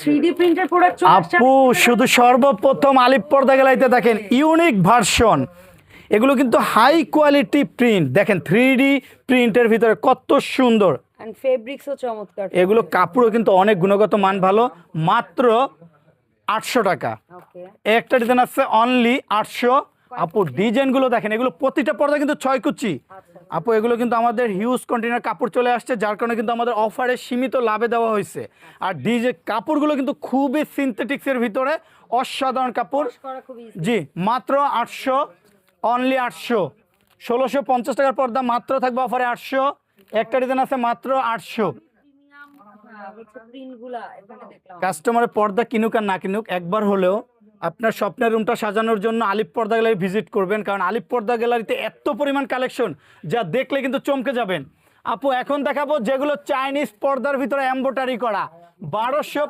Three প্রিন্টের product আপু শুধু সর্বপ্রথম আলিপ পর্দা গেলাইতে দেখেন ইউনিক ভার্সন এগুলো কিন্তু হাই কোয়ালিটি প্রিন্ট দেখেন থ্রি প্রিন্টের ভিতরে কত সুন্দর। চমৎকার। এগুলো কাপড়ও কিন্তু অনেক গুণগত মান ভালো। মাত্র আটশো টাকা। একটা ডিজাইন আছে অনলি আটশো। আপু ডিজাইনগুলো দেখেন এগুলো প্রতিটা পর্দা কিন্তু ছয় কুচি। আপু এগুলো কিন্তু আমাদের হিউজ কন্টেনার কাপড় চলে আসছে যার কারণে কিন্তু আমাদের অফারে সীমিত লাভে দেওয়া হয়েছে। আর ডিজে কাপড়গুলো কিন্তু খুবই সিনথেটিক্সের ভিতরে অসাধারণ কাপড়। জি মাত্র আটশো অনলি আটশো। ষোলোশো পঞ্চাশ টাকার পর্দা মাত্র থাকবে অফারে আটশো। একটা ডিজাইন আছে মাত্র আটশো। কাস্টমারের পর্দা কিনুক আর না কিনুক একবার হলেও আপনার স্বপ্নের রুমটা সাজানোর জন্য আলিপ পর্দা গ্যালারি ভিজিট করবেন, কারণ আলিপ পর্দা গ্যালারিতে এত পরিমাণ কালেকশন যা দেখলে কিন্তু চমকে যাবেন। আপু, এখন দেখাবো যেগুলো চাইনিজ পর্দার ভিতরে এম্বোটারি করা। বারোশো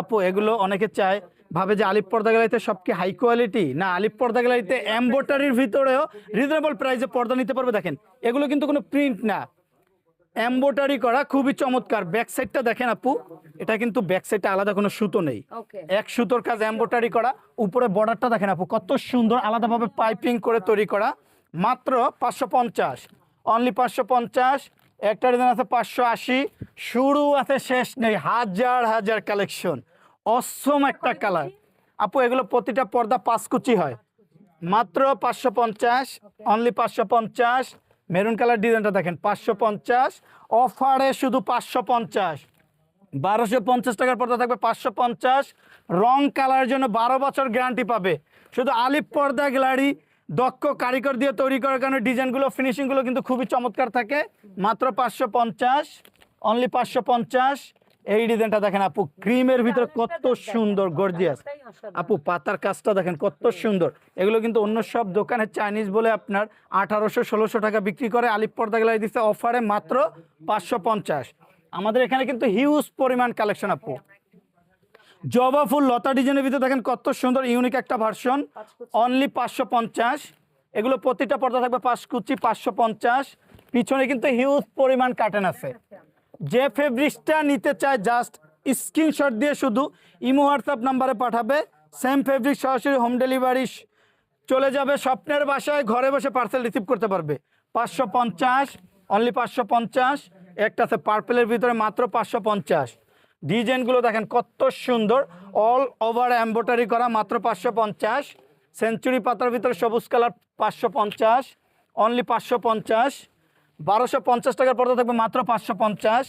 আপু, এগুলো অনেকে চায়, ভাবে যে আলিপ পর্দা গ্যালারিতে সব কি হাই কোয়ালিটি না, আলিপ পর্দা গ্যালারিতে এম্বোটারির ভিতরেও রিজনেবল প্রাইসে পর্দা নিতে পারবে। দেখেন, এগুলো কিন্তু কোনো প্রিন্ট না। এম্বোটারি করা খুবই চমৎকার। ব্যাক সাইডটা দেখেন আপু এটা কিন্তু ব্যাক সাইডটা আলাদা কোনো সুতো নেই। এক সুতোর কাজ এম্বোটারি করা উপরে বর্ডারটা দেখেন আপু কত সুন্দর আলাদাভাবে পাইপিং করে তৈরি করা। মাত্র পাঁচশো পঞ্চাশ অনলি পাঁচশো পঞ্চাশ একটা ডিজাইন আছে পাঁচশো আশি শুরু আছে শেষ নেই হাজার হাজার কালেকশন অসম একটা কালার আপু এগুলো প্রতিটা পর্দা পাঁচ কুচি হয়। মাত্র পাঁচশো পঞ্চাশ অনলি পাঁচশো পঞ্চাশ মেরুন কালার ডিজাইনটা দেখেন, পাঁচশো পঞ্চাশ। অফারে শুধু পাঁচশো পঞ্চাশ। বারোশো পঞ্চাশ টাকার পর্দা থাকবে পাঁচশো পঞ্চাশ। রং কালারের জন্য বারো বছর গ্যারান্টি পাবে। শুধু আলিপ পর্দা, গ্যালারি, দক্ষ কারিগর দিয়ে তৈরি করার কারণে ডিজাইনগুলো, ফিনিশিংগুলো কিন্তু খুবই চমৎকার থাকে। মাত্র পাঁচশো পঞ্চাশ অনলি পাঁচশো পঞ্চাশ। এই ডিজাইনটা দেখেন আপু ক্রিমের ভিতরে কত সুন্দর গর্জিয়াস আপু পাতার কাজটা দেখেন কত সুন্দর। এগুলো কিন্তু অন্য সব দোকানে চাইনিজ বলে আপনার আঠারোশো ষোলোশো টাকা বিক্রি করে আলিপ পর্দা গেলায় দিচ্ছে অফারে মাত্র পাঁচশো পঞ্চাশ। আমাদের এখানে কিন্তু হিউজ পরিমাণ কালেকশন আপু। জবা ফুল লতা ডিজাইনের ভিতরে দেখেন কত সুন্দর ইউনিক একটা ভার্সন অনলি পাঁচশো পঞ্চাশ। এগুলো প্রতিটা পর্দা থাকবে পাঁচ কুচি পাঁচশো পঞ্চাশ। পিছনে কিন্তু হিউজ পরিমাণ কাটেন আছে। যে ফেব্রিক্সটা নিতে চায় জাস্ট স্ক্রিনশট দিয়ে শুধু ইমো হোয়াটসঅ্যাপ নাম্বারে পাঠাবে। সেম ফেব্রিক সরাসরি হোম ডেলিভারি চলে যাবে। স্বপ্নের বাসায় ঘরে বসে পার্সেল রিসিভ করতে পারবে। পাঁচশো পঞ্চাশ অনলি পাঁচশো পঞ্চাশ, একটা পার্পেলের ভিতরে মাত্র পাঁচশো পঞ্চাশ। ডিজাইনগুলো দেখেন কত সুন্দর। অল ওভার এম্বোটারি করা, মাত্র পাঁচশো পঞ্চাশ। সেঞ্চুরি পাতার ভিতরে সবুজ কালার পাঁচশো পঞ্চাশ অনলি পাঁচশো পঞ্চাশ। বারোশো পঞ্চাশ টাকার পর্দা থাকবে মাত্র পাঁচশো পঞ্চাশ।